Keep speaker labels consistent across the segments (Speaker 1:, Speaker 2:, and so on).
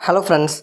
Speaker 1: Hello friends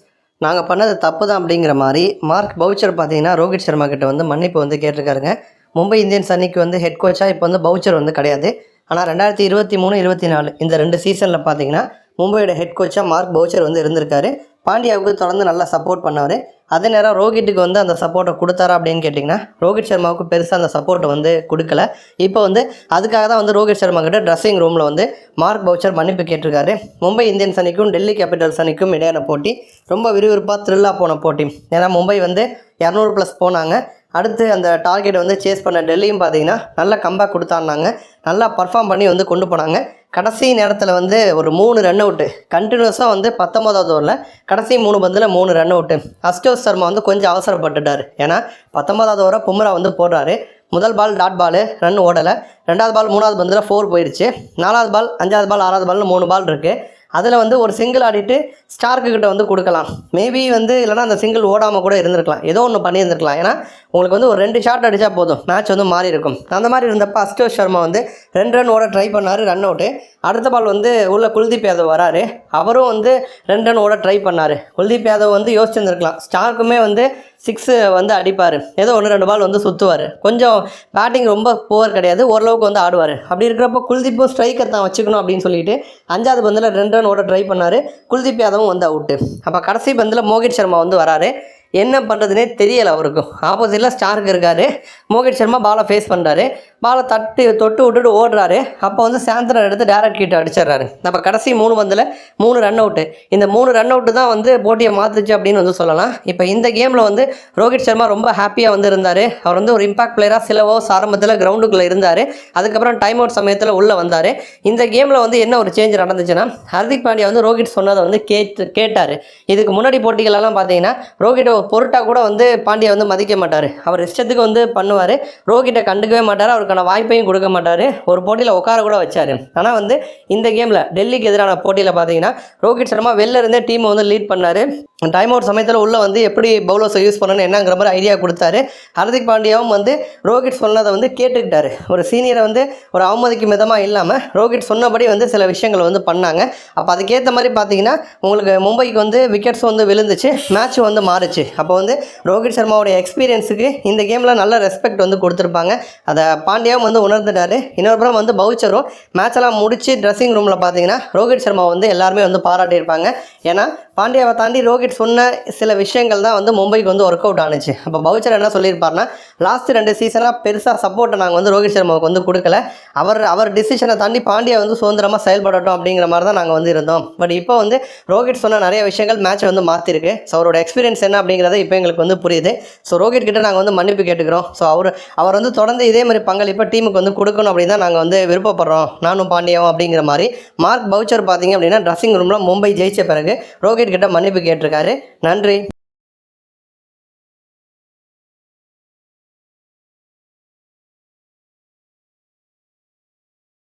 Speaker 1: நாங்கள் பண்ணது தப்பு தான் அப்படிங்கிற மாதிரி மார்க் பவுச்சர் பார்த்தீங்கன்னா ரோஹித் சர்மா கிட்ட வந்து மன்னிப்பு வந்து கேட்டிருக்காருங்க. மும்பை இந்தியன்ஸ் அன்னைக்கு வந்து ஹெட் கோச்சாக இப்போ வந்து பவுச்சர் வந்து கிடையாது. ஆனால் ரெண்டாயிரத்தி இருபத்தி மூணு இருபத்தி நாலு இந்த ரெண்டு சீசனில் பார்த்தீங்கன்னா மும்பையோட ஹெட் கோச்சாக மார்க் பவுச்சர் வந்து இருந்திருக்காரு. பாண்டியாவுக்கு தொடர்ந்து நல்லா சப்போர்ட் பண்ணவர். அதே நேரம் ரோஹித்துக்கு வந்து அந்த சப்போர்ட்டை கொடுத்தாரா அப்படின்னு கேட்டிங்கன்னா ரோஹித் சர்மாவுக்கு பெருசாக அந்த சப்போர்ட்டை வந்து கொடுக்கல. இப்போ வந்து அதுக்காக தான் வந்து ரோஹித் சர்மா கிட்ட ட்ரெஸ்ஸிங் ரூமில் வந்து மார்க் பவுச்சர் மன்னிப்பு கேட்டிருக்காரு. மும்பை இந்தியன்ஸ் அணிக்கும் டெல்லி கேபிட்டல்ஸ் அணிக்கும் இடையான போட்டி. ரொம்ப விறுவிறுப்பாக த்ரில்லாக போன போட்டி. ஏன்னா மும்பை வந்து இரநூறு ப்ளஸ் போனாங்க. அடுத்து அந்த டார்கெட் வந்து சேஸ் பண்ண டெல்லியும் பார்த்தீங்கன்னா நல்ல கம்பேக் கொடுத்தான்னாங்க. நல்லா பர்ஃபார்ம் பண்ணி வந்து கொண்டு போனாங்க. கடைசி நேரத்தில் வந்து ஒரு மூணு ரன் அவுட்டு கண்டினியூஸாக வந்து பத்தொம்போதாவது ஓவரில் கடைசி மூணு பந்தில் மூணு ரன் அவுட்டு அஸ்டோஸ் சர்மா வந்து கொஞ்சம் அவசரப்பட்டுட்டார். ஏன்னா பத்தொம்போதாவது ஓவரை பும்ரா வந்து போடுறாரு. முதல் பால் டாட் பால் ரன் ஓடலை. ரெண்டாவது பால் மூணாவது பந்தில் ஃபோர் போயிடுச்சு நாலாவது பால் அஞ்சாவது பால் ஆறாவது பால்னு மூணு பால் இருக்குது அதில் வந்து ஒரு சிங்கிள் ஆடிட்டு ஸ்டார்க்கு கிட்ட வந்து கொடுக்கலாம். மேபி வந்து இல்லைனா அந்த சிங்கிள் ஓடாமல் கூட இருந்திருக்கலாம். ஏதோ ஒன்று பண்ணியிருந்திருக்கலாம். ஏன்னா உங்களுக்கு வந்து ஒரு ரெண்டு ஷாட் அடித்தா போதும். மேட்ச் வந்து மாறி இருக்கும். அந்த மாதிரி இருந்தப்போ அஸ்டோஷ் சர்மா வந்து ரெண்டு ரன் ஓட ட்ரை பண்ணார் ரன் அவுட்டு அடுத்த பால் வந்து உள்ள குல்தீப் யாதவ் வராரு. அவரும் வந்து ரெண்டு ரன் ஓட ட்ரை பண்ணார். குல்தீப் யாதவ் வந்து யோசிச்சிருந்துருக்கலாம். ஸ்டார்க்குமே வந்து சிக்ஸு வந்து அடிப்பார். ஏதோ ஒன்று ரெண்டு பால் வந்து சுற்றுவார் கொஞ்சம் பேட்டிங் ரொம்ப போவர் கிடையாது. ஓரளவுக்கு வந்து ஆடுவார். அப்படி இருக்கிறப்போ குல்தீப்பும் ஸ்ட்ரைக்கர் தான் வச்சுக்கணும் அப்படின்னு சொல்லிட்டு அஞ்சாவது பந்தில் ரெண்டு ரன் ஓட ட்ரை பண்ணார். குல்தீப் யாதவும் வந்து அவுட்டு அப்போ கடைசி பந்தில் மோகித் சர்மா வந்து வராரு. என்ன பண்ணுறதுனே தெரியலை அவருக்கும். ஆப்போசிட்டில் ஸ்டார்க் இருக்கார். மோகித் சர்மா பாலை ஃபேஸ் பண்ணுறாரு பாலை தட்டு தொட்டு விட்டுட்டு ஓடுறாரு. அப்போ வந்து சாந்தரன் எடுத்து டேரக்ட் கிட்ட அடிச்சிடுறாரு. நம்ம கடைசி மூணு பந்தில் மூணு ரன் அவுட்டு இந்த மூணு ரன் அவுட்டு தான் வந்து போட்டியை மாற்றுச்சு அப்படின்னு வந்து சொல்லலாம். இப்போ இந்த கேமில் வந்து ரோஹித் சர்மா ரொம்ப ஹாப்பியாக வந்து இருந்தார். அவர் வந்து ஒரு இம்பாக்ட் பிளேயராக சில ஓவர்ஸ் ஆரம்பத்தில் கிரவுண்டுக்குள்ளே இருந்தார். அதுக்கப்புறம் டைம் அவுட் சமயத்தில் உள்ளே வந்தார். இந்த கேமில் வந்து என்ன ஒரு சேஞ்ச் நடந்துச்சுன்னா ஹர்திக் பாண்டியா வந்து ரோஹித் சொன்னதை வந்து கேட்டு கேட்டார். இதுக்கு முன்னாடி போட்டிகளெல்லாம் பார்த்தீங்கன்னா ரோஹிட்டை பொருட்டாக கூட வந்து பாண்டியா வந்து மதிக்க மாட்டார். அவர் இஷ்டத்துக்கு வந்து பண்ணுவார். ரோஹிட்டை கண்டுக்கவே மாட்டார். அவர் அவருக்கான வாய்ப்பையும் கொடுக்க மாட்டார். ஒரு போட்டியில் உட்கார கூட வச்சார். ஆனால் வந்து இந்த கேமில் டெல்லிக்கு எதிரான போட்டியில் பார்த்தீங்கன்னா ரோஹித் சர்மா வெளில இருந்தே டீமை வந்து லீட் பண்ணார். டைம் அவுட் சமயத்தில் உள்ளே வந்து எப்படி பவுலர்ஸை யூஸ் பண்ணணும் என்னங்கிற மாதிரி ஐடியா கொடுத்தாரு. ஹர்திக் பாண்டியாவும் வந்து ரோஹித் சொன்னதை வந்து கேட்டுக்கிட்டாரு. ஒரு சீனியரை வந்து ஒரு அவமதிக்கும் விதமாக இல்லாமல் ரோஹித் சொன்னபடி வந்து சில விஷயங்கள் வந்து பண்ணாங்க. அப்போ அதுக்கேற்ற மாதிரி பார்த்தீங்கன்னா உங்களுக்கு மும்பைக்கு வந்து விக்கெட்ஸ் வந்து விழுந்துச்சு மேட்ச் வந்து மாறுச்சு. அப்போ வந்து ரோஹித் சர்மாவுடைய எக்ஸ்பீரியன்ஸுக்கு இந்த கேமில் நல்ல ரெஸ்பெக்ட் வந்து கொடுத்துருப்பாங்க. அதை பாண்டியாவும் வந்து உணர்ந்துட்டார். இன்னொரு புறம் வந்து பவுச்சரும் மேட்செல்லாம் முடிச்சு ட்ரெஸ்ஸிங் ரூமில் பார்த்தீங்கன்னா ரோஹித் சர்மா வந்து எல்லாருமே வந்து பாராட்டியிருப்பாங்க. ஏன்னா பாண்டியாவை தாண்டி ரோஹித் சொன்ன சில விஷயங்கள் தான் வந்து மும்பைக்கு வந்து ஒர்க் அவுட் ஆனுச்சு. அப்போ பவுச்சர் என்ன சொல்லியிருப்பார்னா லாஸ்ட் ரெண்டு சீசனாக பெருசாக சப்போர்ட்டை நாங்கள் வந்து ரோஹித் சர்மாவுக்கு வந்து கொடுக்கல. அவர் அவர் டிசிஷனை தாண்டி பாண்டியா வந்து சுதந்திரமாக செயல்படட்டும் அப்படிங்கிற மாதிரி தான் நாங்கள் வந்து இருந்தோம். பட் இப்போ வந்து ரோஹித் சொன்ன நிறைய விஷயங்கள் மேட்ச்சை வந்து மாற்றிருக்கு ஸோ அவரோட எக்ஸ்பீரியன்ஸ் என்ன அப்படிங்கிறத இப்போ எங்களுக்கு வந்து புரியுது. ஸோ ரோஹித் கிட்ட நாங்கள் வந்து மன்னிப்பு கேட்டுக்கிறோம். ஸோ அவர் அவர் வந்து தொடர்ந்து இதே மாதிரி பங்களிப்பை டீமுக்கு வந்து கொடுக்கணும் அப்படின்னு தான் நாங்கள் வந்து விருப்பப்படுறோம். நானும் பாண்டியாவும் அப்படிங்கிற மாதிரி. மார்க் பவுச்சர் பார்த்தீங்க அப்படின்னா ட்ரெஸ்ஸிங் ரூமில் மும்பை ஜெயிச்ச பிறகு ரோஹித் கிட்ட மன்னிப்பு கேட்டிருக்காரு. நன்றி.